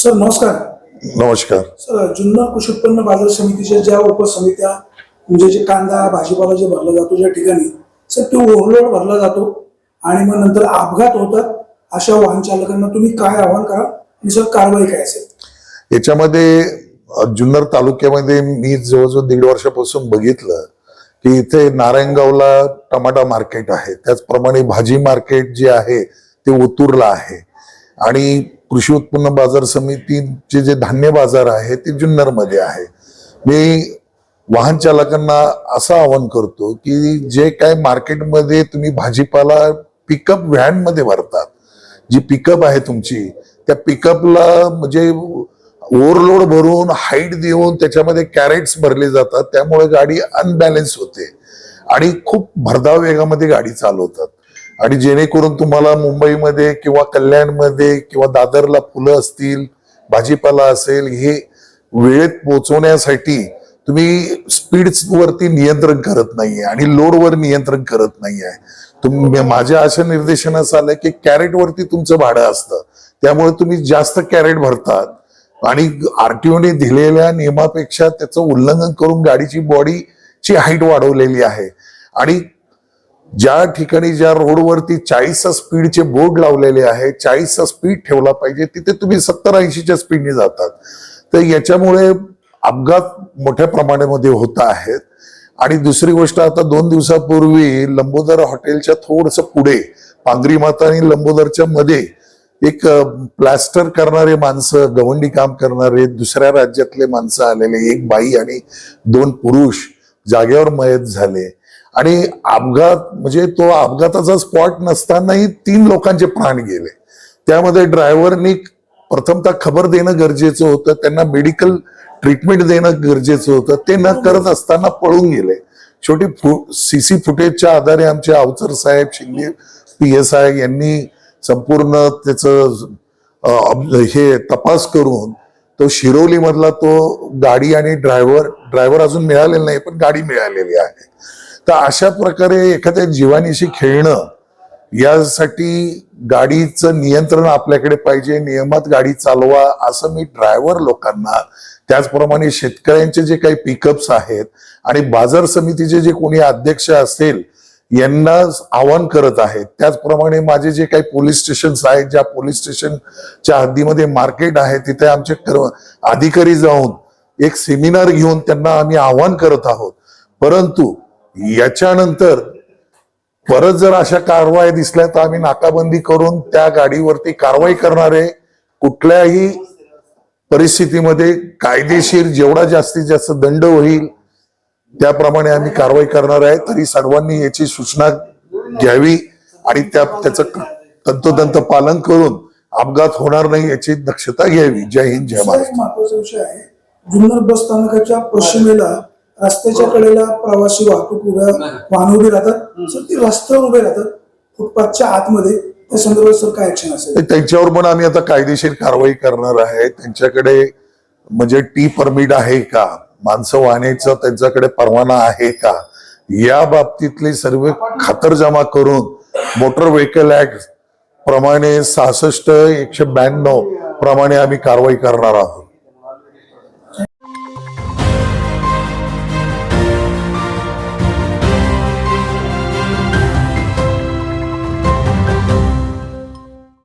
Sir नमस्कार. नमस्कार. Sir Junnar कृषी उत्पन्न बाजार समितीच्या ज्या उपसमित्या म्हणजे जे कांदा भाजीपाला जे भरला जातो ज्या ठिकाणी सर तो ओव्हरलोड भरला जातो आणि मग नंतर अपघात होतात अशा वाहन चालकांना तुम्ही काय आव्हान करा आणि सर कारवाई काय असेल? याच्यामध्ये जुन्नर तालुक्यामध्ये मी जवळजवळ दीड वर्षापासून बघितलं की इथे नारायणगावला टमाटा मार्केट आहे. त्याचप्रमाणे भाजी मार्केट जे आहे ते ओतूरला आहे. आणि कृषी उत्पन्न बाजार समितीचे जे धान्य बाजार आहे ते जुन्नरमध्ये आहे. मी वाहन चालकांना असं आवाहन करतो की जे काय मार्केटमध्ये तुम्ही भाजीपाला पिकअप व्हॅनमध्ये भरतात जी पिकअप आहे तुमची त्या पिकअपला म्हणजे ओव्हरलोड भरून हाईट देऊन त्याच्यामध्ये कॅरेट्स भरले जातात त्यामुळे गाडी अनबॅलेन्स होते. आणि खूप भरधाव वेगामध्ये गाडी चालवतात. आणि जेणेकरून तुम्हाला मुंबईमध्ये किंवा कल्याणमध्ये किंवा दादरला फुलं असतील भाजीपाला असेल हे वेळेत पोहोचवण्यासाठी तुम्ही स्पीडवरती नियंत्रण करत नाहीये आणि लोडवर नियंत्रण करत नाहीये. तुम्ही माझ्या अशा निर्देशनास आलं की कॅरेट वरती तुमचं भाडं असतं. त्यामुळे तुम्ही जास्त कॅरेट भरतात. आणि आरटीओने दिलेल्या नियमापेक्षा त्याचं उल्लंघन करून गाडीची बॉडीची हाईट वाढवलेली आहे. आणि ज्या ठिकाणी ज्या रोडवरती चाळीसचा स्पीडचे बोर्ड लावलेले आहे चाळीसचा स्पीड ठेवला पाहिजे तिथे तुम्ही सत्तर ऐंशीच्या स्पीडने जातात. तर याच्यामुळे अपघात मोठ्या प्रमाणामध्ये होत आहेत. आणि दुसरी गोष्ट आता दोन दिवसापूर्वी लंबोदर हॉटेलच्या थोडस पुढे पांगरी माता आणि लंबोदरच्या मध्ये एक प्लास्टर करणारे माणसं गवंडी काम करणारे दुसऱ्या राज्यातले माणसं आलेले एक बाई आणि दोन पुरुष जागेवर मयत झाले. आणि अपघात म्हणजे तो अपघाताचा स्पॉट नसतानाही तीन लोकांचे प्राण गेले. त्यामध्ये ड्रायव्हरनी प्रथमतः खबर देणं गरजेचं होतं त्यांना मेडिकल ट्रीटमेंट देणं गरजेचं होतं ते न करत असताना पळून गेले. शेवटी सीसी फुटेजच्या आधारे आमचे अवचर साहेब शिंगे पी एस आय यांनी संपूर्ण त्याचं हे तपास करून तो शिरोली मधला तो गाडी आणि ड्रायव्हर ड्रायव्हर अजून मिळालेला नाही पण गाडी मिळालेली आहे. तर अशा प्रकारे एखाद्या जीवानीशी खेळणं यासाठी गाडीचं नियंत्रण आपल्याकडे पाहिजे नियमात गाडी चालवा असं मी ड्रायव्हर लोकांना त्याचप्रमाणे शेतकऱ्यांचे जे काही पिकअप्स आहेत आणि बाजार समितीचे जे कोणी अध्यक्ष असेल यांना आवाहन करत आहेत. त्याचप्रमाणे माझे जे काही पोलीस स्टेशन्स आहेत ज्या पोलीस स्टेशनच्या हद्दीमध्ये मार्केट आहे तिथे आमचे कर्म अधिकारी जाऊन एक सेमिनार घेऊन त्यांना आम्ही आवाहन करत आहोत. परंतु याच्यानंतर परत जर अशा कारवाई दिसल्या तर आम्ही नाकाबंदी करून त्या गाडीवरती कारवाई करणारे कुठल्याही परिस्थितीमध्ये कायदेशीर जेवढा जास्तीत जास्त दंड होईल त्याप्रमाणे आम्ही कारवाई करणार आहे. तरी सर्वांनी याची सूचना घ्यावी आणि त्या त्याचं तंतोतंत पालन करून अपघात होणार नाही याची दक्षता घ्यावी. जय हिंद जय महाराष्ट्र. महत्त्वाचा विषय आहे. जुन्नर बस स्थानकाच्या पश्चिमेला रस्त्याच्या कडेला प्रवासी वाहतूक उभ्या वाहन उभे राहतात. सर ती रस्त्यावर उभे राहतात. फुटपाथच्या आतमध्ये. त्या संदर्भात सर काय ऍक्शन असेल? त्यांच्यावर पण आम्ही आता कायदेशीर कारवाई करणार आहे. त्यांच्याकडे म्हणजे टी परमिट आहे का? माणसं वाहण्याचा त्यांच्याकडे परवाना आहे का? या बाबतीतले सर्व खातरजमा करून मोटर व्हेकल ऍक्ट प्रमाणे सहासष्ट एकशे ब्याण्णव प्रमाणे आम्ही कारवाई करणार आहोत.